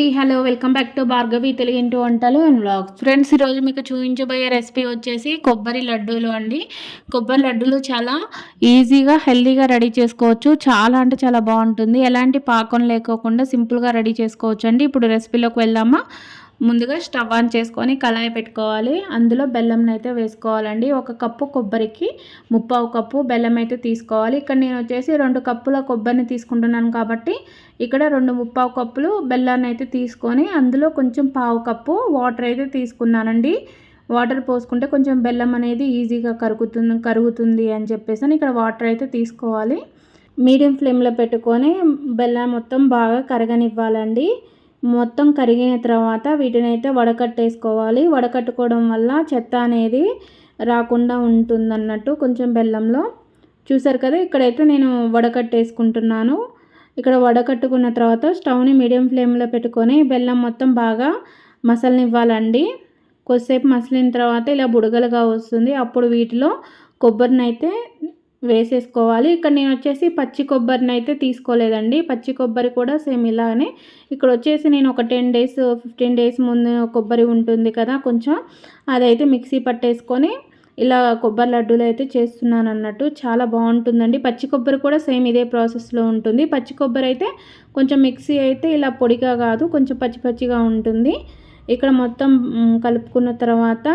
అండి. Hello welcome back to Bhargavi తెలుగింటి వంటలు అండ్ బ్లాగ్స్ ఫ్రెండ్స్ ఈరోజు మీకు చూపించబోయే రెసిపీ వచ్చేసి కొబ్బరి లడ్డూలు అండి. కొబ్బరి లడ్డూలు చాలా ఈజీగా హెల్దీగా రెడీ చేసుకోవచ్చు. చాలా అంటే చాలా బాగుంటుంది. ఎలాంటి పాకం లేకోకుండా సింపుల్గా రెడీ చేసుకోవచ్చు అండి ఇప్పుడు రెసిపీలోకి వెళ్దామా? ముందుగా స్టవ్ ఆన్ చేసుకొని కళాయి పెట్టుకోవాలి. అందులో బెల్లం అయితే వేసుకోవాలండి. ఒక కప్పు కొబ్బరికి ముప్పావు కప్పు బెల్లం అయితే తీసుకోవాలి. ఇక్కడ నేను వచ్చేసి రెండు కప్పుల కొబ్బరిని తీసుకుంటున్నాను కాబట్టి ఇక్కడ రెండు ముప్పావు కప్పులు బెల్లాన్ని అయితే తీసుకొని అందులో కొంచెం పావు కప్పు వాటర్ అయితే తీసుకున్నానండి. వాటర్ పోసుకుంటే కొంచెం బెల్లం అనేది ఈజీగా కరుగుతుంది కరుగుతుంది అని చెప్పేసి ఇక్కడ వాటర్ అయితే తీసుకోవాలి. మీడియం ఫ్లేమ్లో పెట్టుకొని బెల్లం మొత్తం బాగా కరగనివ్వాలండి. మొత్తం కరిగిన తర్వాత వీటిని అయితే వడకట్టేసుకోవాలి. వడకట్టుకోవడం వల్ల చెత్త అనేది రాకుండా ఉంటుందన్నట్టు కొంచెం బెల్లంలో. చూసారు కదా ఇక్కడైతే నేను వడకట్టేసుకుంటున్నాను. ఇక్కడ వడకట్టుకున్న తర్వాత స్టవ్ని మీడియం ఫ్లేమ్లో పెట్టుకొని బెల్లం మొత్తం బాగా మసలనివ్వాలండి. కొద్దిసేపు మసలిన తర్వాత ఇలా బుడగలుగా వస్తుంది. అప్పుడు వీటిలో కొబ్బరిని అయితే వేసేసుకోవాలి. ఇక్కడ నేను వచ్చేసి పచ్చి కొబ్బరిని అయితే తీసుకోలేదండి. పచ్చి కొబ్బరి కూడా సేమ్ ఇలానే. ఇక్కడ వచ్చేసి నేను ఒక టెన్ డేస్ ఫిఫ్టీన్ డేస్ ముందు కొబ్బరి ఉంటుంది కదా కొంచెం అదైతే మిక్సీ పట్టేసుకొని ఇలా కొబ్బరి లడ్డూలు అయితే చేస్తున్నాను అన్నట్టు చాలా బాగుంటుందండి. పచ్చి కొబ్బరి కూడా సేమ్ ఇదే ప్రాసెస్లో ఉంటుంది. పచ్చి కొబ్బరి అయితే కొంచెం మిక్సీ అయితే ఇలా పొడిగా కాదు కొంచెం పచ్చి పచ్చిగా ఉంటుంది. ఇక్కడ మొత్తం కలుపుకున్న తర్వాత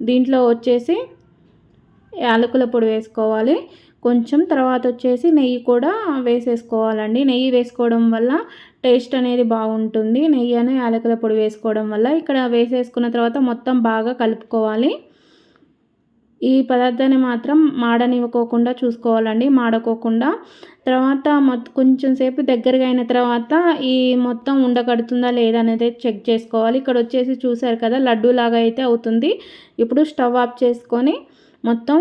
దీంట్లో వచ్చేసి యాలకుల పొడి వేసుకోవాలి. కొంచెం తర్వాత వచ్చేసి నెయ్యి కూడా వేసేసుకోవాలండి. నెయ్యి వేసుకోవడం వల్ల టేస్ట్ అనేది బాగుంటుంది. నెయ్యి అని యాలకుల పొడి వేసుకోవడం వల్ల ఇక్కడ వేసేసుకున్న తర్వాత మొత్తం బాగా కలుపుకోవాలి. ఈ పదార్థాన్ని మాత్రం మాడనివ్వకోకుండా చూసుకోవాలండి. మాడకోకుండా తర్వాత కొంచెం సేపు దగ్గరగా అయిన తర్వాత ఈ మొత్తం ఉండకడుతుందా లేదా అనేది చెక్ చేసుకోవాలి. ఇక్కడ వచ్చేసి చూసారు కదా లడ్డూలాగా అయితే అవుతుంది. ఇప్పుడు స్టవ్ ఆఫ్ చేసుకొని మొత్తం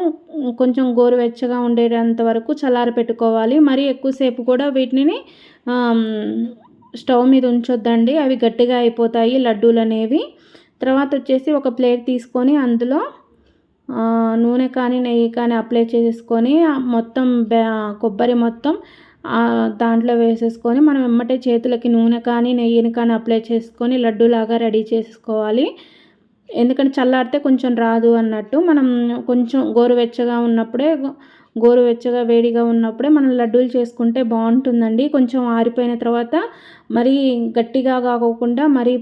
కొంచెం గోరువెచ్చగా ఉండేటంత వరకు చల్లారి పెట్టుకోవాలి. మరి ఎక్కువసేపు కూడా వీటిని స్టవ్ మీద ఉంచొద్దండి. అవి గట్టిగా అయిపోతాయి లడ్డూలు అనేవి. తర్వాత వచ్చేసి ఒక ప్లేట్ తీసుకొని అందులో నూనె కానీ నెయ్యి కానీ అప్లై చేసుకొని మొత్తం కొబ్బరి మొత్తం దాంట్లో వేసేసుకొని మనం వెమ్మటే చేతులకి నూనె కానీ నెయ్యిని కానీ అప్లై చేసుకొని లడ్డూలాగా రెడీ చేసుకోవాలి. ఎందుకంటే చల్లారితే కొంచెం రాదు అన్నట్టు మనం కొంచెం గోరువెచ్చగా ఉన్నప్పుడే గోరువెచ్చగా వేడిగా ఉన్నప్పుడే మనం లడ్డూలు చేసుకుంటే బాగుంటుందండి. కొంచెం ఆరిపోయిన తర్వాత మరీ గట్టిగా కాకోకుండా మరీ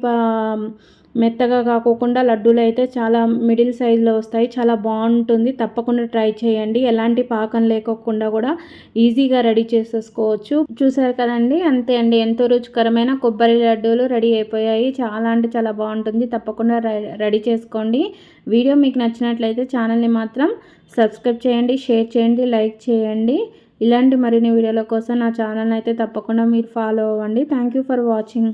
మెత్తగా కాకోకుండా లడ్డూలు అయితే చాలా మిడిల్ సైజులో వస్తాయి. చాలా బాగుంటుంది. తప్పకుండా ట్రై చేయండి. ఎలాంటి పాకం లేకోకుండా కూడా ఈజీగా రెడీ చేసేసుకోవచ్చు. చూసారు కదండి? అంతే అండి. ఎంతో రుచికరమైన కొబ్బరి లడ్డూలు రెడీ అయిపోయాయి. చాలా అంటే చాలా బాగుంటుంది. తప్పకుండా రెడీ చేసుకోండి. వీడియో మీకు నచ్చినట్లయితే ఛానల్ని మాత్రం సబ్స్క్రైబ్ చేయండి షేర్ చేయండి లైక్ చేయండి. ఇలాంటి మరిన్ని వీడియోల కోసం నా ఛానల్ అయితే తప్పకుండా మీరు ఫాలో అవ్వండి. Thank for watching.